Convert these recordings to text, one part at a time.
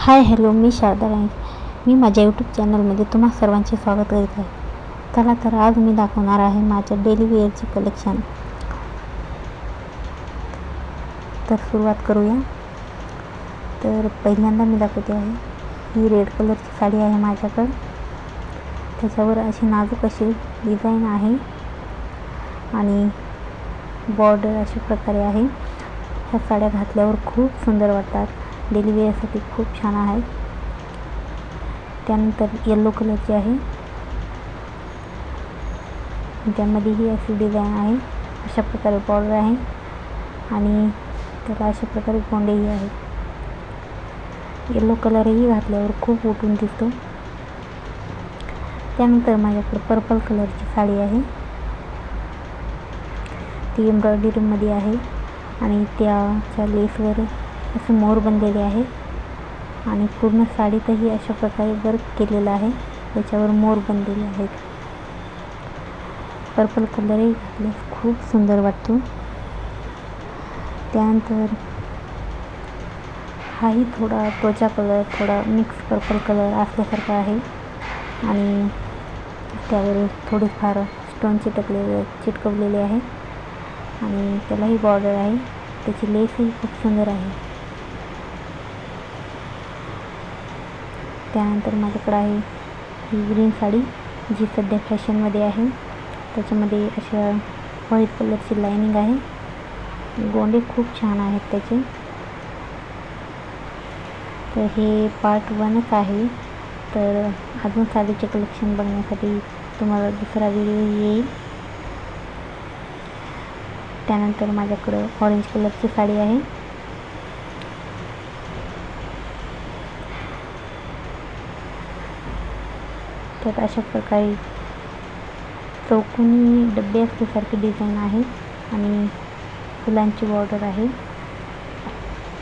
हाय hello मी शारदा राणे. मी माझ्या यूट्यूब चॅनलमध्ये तुम्हा सर्वांचे स्वागत करीत आहे. चला तर आज मी दाखवणार आहे माझ्या डेली वेअरचे कलेक्शन तर सुरुवात करूया. तर पहिल्यांदा मी दाखवते आहे ही रेड कलरची साडी आहे माझ्याकडं. त्याच्यावर अशी नाजूक अशी डिझाईन आहे. आणि बॉर्डर अशा प्रकारे आहे. ह्या साड्या घातल्यावर खूप सुंदर वाटतात. डेली खूप छान आहे. त्यानंतर येल्लो कलरची आहे. त्यामध्येही अशी डिझाईन आहे. अशा प्रकारे बॉर्डर आहे. आणि त्याला अशा प्रकारे गोंडेही आहेत येल्लो कलरही घातल्यावर खूप उठून दिसतो. त्यानंतर माझ्याकडे पर्पल कलरची साडी आहे. ती एम्ब्रॉयडरीमध्ये आहे. आणि त्याच्या लेसवर असे मोर बनलेले आहे. आणि पूर्ण साडीतही अशा प्रकारे वर्क केलेलं आहे. त्याच्यावर मोर बनलेले आहेत. पर्पल कलरही घातल्यास खूप सुंदर वाटतो. त्यानंतर हाही थोडा त्वचा कलर थोडा मिक्स पर्पल कलर असल्यासारखा आहे. आणि त्यावर थोडेफार स्टोन चिटकलेले चिटकवलेले आहे. आणि त्यालाही बॉर्डर आहे. त्याची लेसही खूप सुंदर आहे. त्यानंतर माझ्याकडं आहे ही ग्रीन साडी जी सध्या फॅशनमध्ये आहे. त्याच्यामध्ये अशा व्हाईट कलरची लायनिंग आहे. गोंडे खूप छान आहेत त्याचे. तर हे पार्ट वनच आहे. तर अजून साडीचे कलेक्शन बघण्यासाठी तुम्हाला दुसरा व्हिडिओ येईल. त्यानंतर माझ्याकडं ऑरेंज कलरची साडी आहे. त्यात अशा प्रकारे चौकोनी डब्बे असल्यासारखी डिझाईन आहे आणि फुलांची बॉर्डर आहे.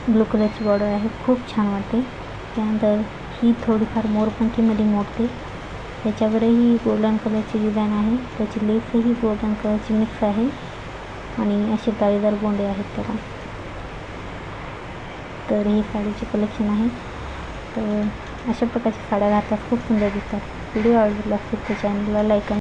ब्लू कलरची बॉर्डर आहे. खूप छान वाटते. त्यानंतर ही थोडीफार मोरपंखीमध्ये मोडते. त्याच्यावरही गोल्डन कलरची डिझाईन आहे. त्याची लेसही गोल्डन कलरची मिक्स आहे. आणि असे जाळीदार गोंडे आहेत त्याला. तर हे साडीचे कलेक्शन आहे. तर अशा प्रकारच्या साड्या घातल्यास खूप सुंदर दिसतात. व्हिडिओ आवडला असेल तर चॅनलला लाईक